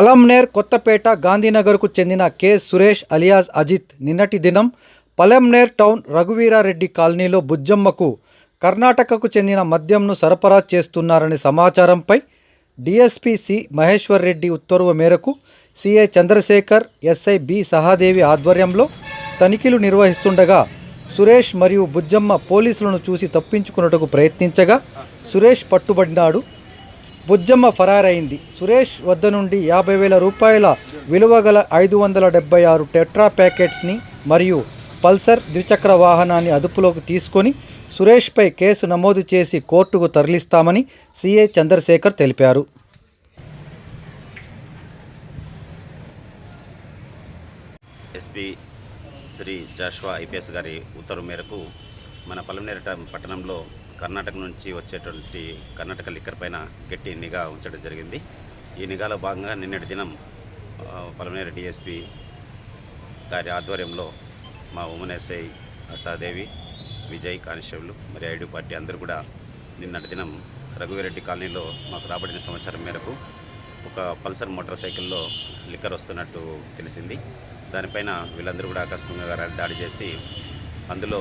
పలంనేర్ కొత్తపేట గాంధీనగర్కు చెందిన K. Suresh alias Ajit నిన్నటి దినం పలంనేర్ టౌన్ రఘువీరారెడ్డి కాలనీలో బుజ్జమ్మకు కర్ణాటకకు చెందిన మద్యంను సరఫరా చేస్తున్నారనే సమాచారంపై డిఎస్పీ సి. మహేశ్వర్ రెడ్డి ఉత్తర్వు మేరకు CI Chandrashekar SI B. Sahadevi ఆధ్వర్యంలో తనిఖీలు నిర్వహిస్తుండగా సురేష్ మరియు బుజ్జమ్మ పోలీసులను చూసి తప్పించుకున్నట్టుకు ప్రయత్నించగా సురేష్ పట్టుబడినాడు. బుజ్జమ్మ ఫరారైంది. సురేష్ వద్ద నుండి యాభై వేల రూపాయల విలువ గల ఐదు వందల డెబ్బై ఆరు టెట్రా ప్యాకెట్స్ని మరియు పల్సర్ ద్విచక్ర వాహనాన్ని అదుపులోకి తీసుకొని సురేష్పై కేసు నమోదు చేసి కోర్టుకు తరలిస్తామని సిఐ చంద్రశేఖర్ తెలిపారు. ఎస్పీ శ్రీ జాష్వా ఐపీఎస్ గారి ఉత్తర్వు మేరకు మన పలమనేరు పట్టణంలో కర్ణాటక నుంచి వచ్చేటువంటి కర్ణాటక లిక్కర్ పైన గట్టి నిఘా ఉంచడం జరిగింది. ఈ నిఘాలో భాగంగా నిన్నటి దినం పలమనేరు డిఎస్పి గారి ఆధ్వర్యంలో మా women SI Asadevi Vijay constable మరి ఐడి పార్టీ అందరూ కూడా నిన్నటి దినం రఘువీరెడ్డి కాలనీలో మాకు రాబడిన సమాచారం మేరకు ఒక పల్సర్ మోటార్ సైకిల్లో లిక్కర్ వస్తున్నట్టు తెలిసింది. దానిపైన వీళ్ళందరూ కూడా ఆకస్మికంగా దాడి చేసి అందులో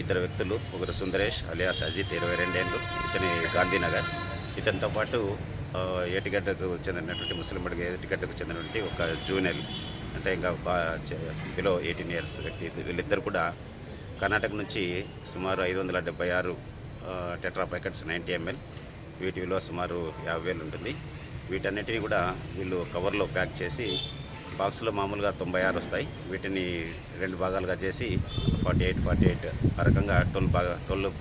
ఇద్దరు వ్యక్తులు ఒకరు సుందరేష్ అలియాస్ అజిత్ ఇరవై రెండేళ్ళు ఇతని గాంధీనగర్. ఇతనితో పాటు ఏటిగడ్డకు చెందినటువంటి ముస్లిం అడిగి ఏటిగడ్డకు చెందినటువంటి ఒక జూనియర్ అంటే ఇంకా బిలో ఎయిటీన్ ఇయర్స్ వ్యక్తి. వీళ్ళిద్దరు కూడా కర్ణాటక నుంచి సుమారు ఐదు వందల డెబ్బై ఆరు టెట్రా ప్యాకెట్స్ నైంటీ ఎంఎల్ వీటి విలువ సుమారు యాభై వేలు ఉంటుంది. వీటన్నిటిని కూడా వీళ్ళు కవర్లో ప్యాక్ చేసి బాక్స్లో మామూలుగా తొంభై ఆరు వస్తాయి. వీటిని రెండు భాగాలుగా చేసి ఫార్టీ ఎయిట్ ఫార్టీ ఎయిట్ ఆ రకంగా ట్వెల్వ్ బాగా ట్వెల్వ్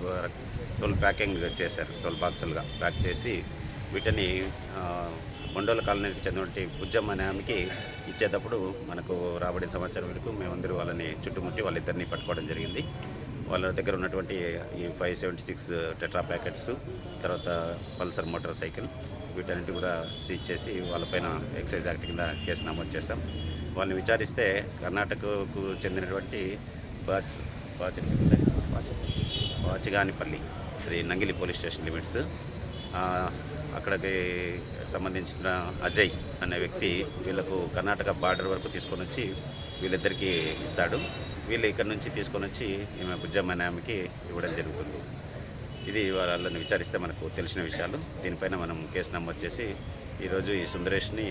ట్వెల్వ్ ప్యాకింగ్ చేశారు. ట్వెల్వ్ బాక్సులుగా ప్యాక్ చేసి వీటిని మండోల కాలనీకి చెందినటువంటి బుజ్జమ్మ అనే ఆమెకి ఇచ్చేటప్పుడు మనకు రాబడిన సంవత్సరం వరకు మేమందరూ వాళ్ళని చుట్టుముట్టి వాళ్ళిద్దరిని పట్టుకోవడం జరిగింది. వాళ్ళ దగ్గర ఉన్నటువంటి ఈ five seventy six tetra packets తర్వాత పల్సర్ మోటార్ సైకిల్ వీటన్నిటి కూడా సీజ్ చేసి వాళ్ళపైన ఎక్సైజ్ యాక్ట్ కింద కేసు నమోదు చేశాం. వాళ్ళని విచారిస్తే కర్ణాటకకు చెందినటువంటి బాచ్ బాచ్ వాచిగానిపల్లి అది నంగిలి పోలీస్ స్టేషన్ లిమిట్స్. అక్కడికి సంబంధించిన అజయ్ అనే వ్యక్తి వీళ్ళకు కర్ణాటక బార్డర్ వరకు తీసుకొని వచ్చి వీళ్ళిద్దరికీ ఇస్తాడు. వీళ్ళు ఇక్కడ నుంచి తీసుకొని వచ్చి ఈమె బుజ్జమ్మ అనే ఆమెకి ఇవ్వడం జరుగుతుంది. ఇది వాళ్ళని విచారిస్తే మనకు తెలిసిన విషయాలు. దీనిపైన మనం కేసు నమోదు చేసి ఈరోజు ఈ సుందరేష్ని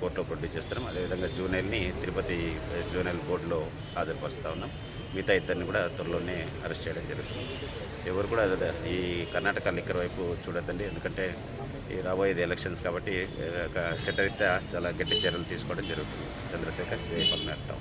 కోర్టులో ప్రొడ్యూస్ చేస్తున్నాం. అదేవిధంగా జూనియల్ని తిరుపతి జూనియల్ కోర్టులో హాజరుపరుస్తూ ఉన్నాం. మిగతా ఇద్దరిని కూడా త్వరలోనే అరెస్ట్ చేయడం జరుగుతుంది. ఎవరు కూడా ఈ కర్ణాటక లిక్కర్ వైపు చూడొద్దండి. ఎందుకంటే ఈ రాబోయేది ఎలక్షన్స్ కాబట్టి చట్టరీత్యా చాలా గట్టి చర్యలు తీసుకోవడం జరుగుతుంది. చంద్రశేఖర్ సేఫ్ అన్నట్టు